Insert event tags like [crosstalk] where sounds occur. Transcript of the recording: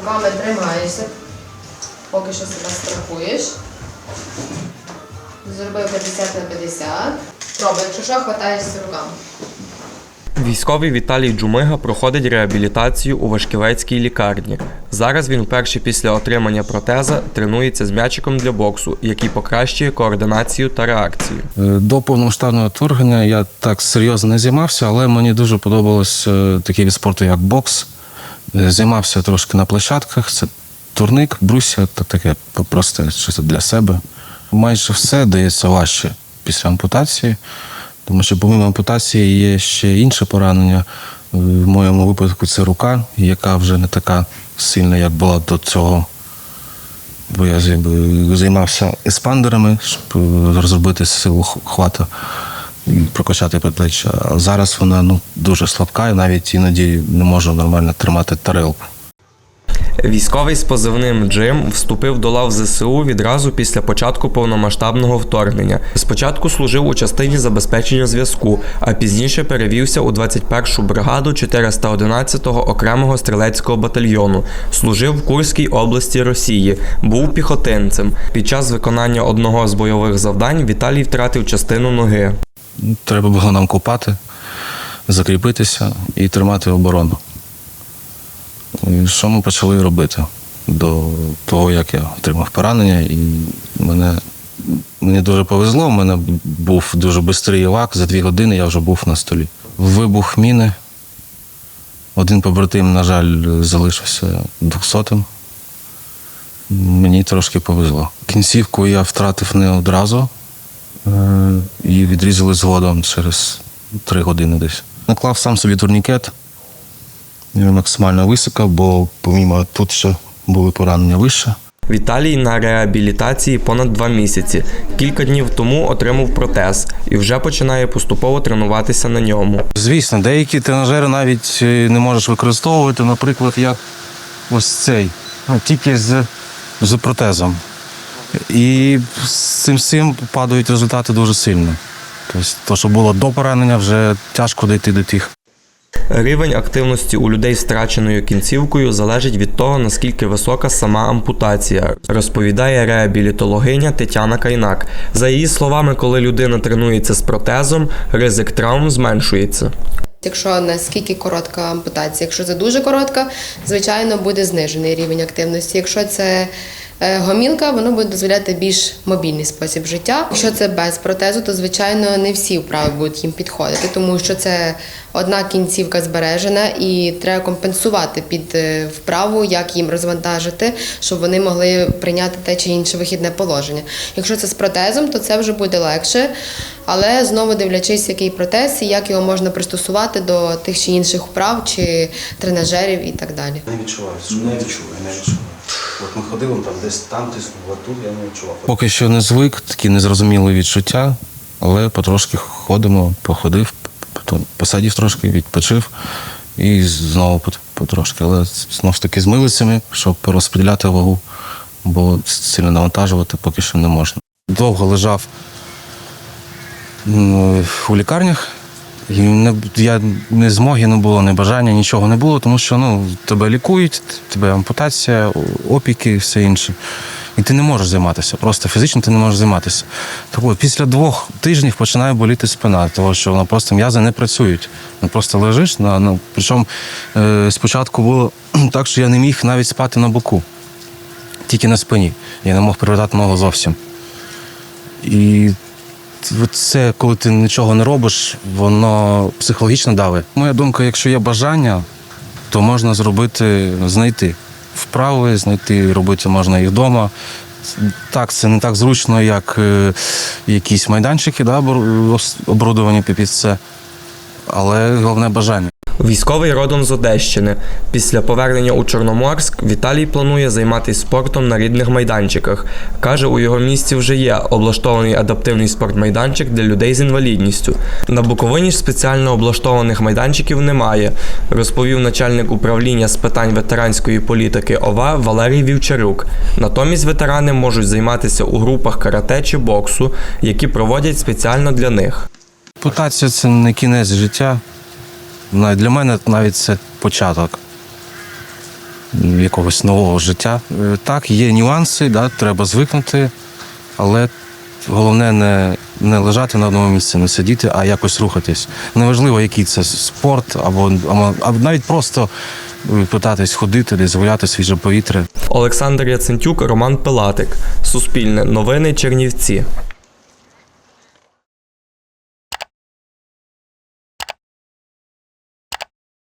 Руками тримаєшся, поки що себе страхуєш. Зробив 50 на 50. Пробуй, якщо що, хватаєшся руками. Військовий Віталій Джумига проходить реабілітацію у Вашківецькій лікарні. Зараз він вперше після отримання протеза тренується з м'ячиком для боксу, який покращує координацію та реакцію. Е, До повномасштабного вторгнення я так серйозно не займався, але мені дуже подобалось е, такий від спорту, як бокс. Займався трошки на площадках. Це турник, брусся та таке просто щось для себе. Майже все дається важче після ампутації, тому що помимо ампутації є ще інше поранення. В моєму випадку це рука, яка вже не така сильна, як була до цього бо я займався еспандерами, щоб розробити силу х- хвату і прокачати предплеччя. А зараз вона ну, дуже слабка і навіть іноді не можу нормально тримати тарелку. Військовий з позивним Джим вступив до лав ЗСУ відразу після початку повномасштабного вторгнення. Спочатку служив у частині забезпечення зв'язку, а пізніше перевівся у 21-шу бригаду 411-го окремого стрілецького батальйону. Служив в Курській області Росії, був піхотинцем. Під час виконання одного з бойових завдань Віталій втратив частину ноги. Треба було нам копати, закріпитися і тримати оборону. І що ми почали робити до того, як я отримав поранення, і мене, мені дуже повезло. У мене був дуже швидкий лак. За дві години я вже був на столі. Вибух міни. Один побратим, на жаль, залишився двохсотим. Мені трошки повезло. Кінцівку я втратив не одразу. Відрізали згодом через три години десь. Наклав сам собі турнікет. Я максимально високо, бо помімо тут ще були поранення вище. Віталій на реабілітації понад два місяці. Кілька днів тому отримав протез і вже починає поступово тренуватися на ньому. Звісно, деякі тренажери навіть е, не можеш використовувати, наприклад, як ось цей, ну, тільки з, з протезом. І з цим всім падають результати дуже сильно. Тобто, то, що було до поранення, вже тяжко дійти до тих. Рівень активності у людей з втраченою кінцівкою залежить від того, наскільки висока сама ампутація, розповідає реабілітологиня Тетяна Кайнак. За її словами, коли людина тренується з протезом, ризик травм зменшується. Якщо наскільки коротка ампутація, якщо це дуже коротка, звичайно буде знижений рівень активності. Якщо це гомілка, воно буде дозволяти більш мобільний спосіб життя. Якщо це без протезу, то звичайно не всі вправи будуть їм підходити, тому що це одна кінцівка збережена і треба компенсувати під е, вправу, як їм розвантажити, щоб вони могли прийняти те чи інше вихідне положення. Якщо це з протезом, то це вже буде легше, але знову дивлячись, який протез і як його можна пристосувати до тих чи інших вправ чи тренажерів і так далі. Не відчуваю, що не відчуваю, не відчуваю. От ми ходили там десь там тиснув, а тут я не відчував. Поки що не звик, такі незрозумілі відчуття, але потрошки ходимо, походив, посадів трошки, відпочив і знову потрошки. Але знову ж таки з милицями, щоб розподіляти вагу, бо сильно навантажувати поки що не можна. Довго лежав у лікарнях. І не, я не змоги не було, не бажання, нічого не було, тому що ну, тебе лікують, тебе ампутація, опіки і все інше. І ти не можеш займатися. Просто фізично ти не можеш займатися. Так от, після двох тижнів починає боліти спина, тому що вона просто м'язи не працюють. Ну, просто лежиш. На, ну, причому е, спочатку було [clears throat] так, що я не міг навіть спати на боку, тільки на спині. Я не мог привертати ногу зовсім. І це, коли ти нічого не робиш, воно психологічно давить. Моя думка, якщо є бажання, то можна зробити, знайти вправи, знайти, робити можна і вдома. Так, це не так зручно, як е, якісь майданчики, да, оборудовані під це. Але головне бажання. Військовий родом з Одещини. Після повернення у Чорноморськ Віталій планує займатися спортом на рідних майданчиках. Каже, у його місті вже є облаштований адаптивний спортмайданчик для людей з інвалідністю. На Буковині ж спеціально облаштованих майданчиків немає, розповів начальник управління з питань ветеранської політики ОВА Валерій Вівчарук. Натомість ветерани можуть займатися у групах карате чи боксу, які проводять спеціально для них. Ампутація це не кінець життя. Для мене навіть це початок. якогось нового життя. Е, Так, є нюанси, да, треба звикнути, але головне не, не лежати на одному місці, не сидіти, а якось рухатись. Неважливо, який це спорт, або, або, навіть просто е, питатись ходити, десь гуляти свіже повітря. Олександр Яцентюк, Роман Пилатик. Суспільне новини Чернівці.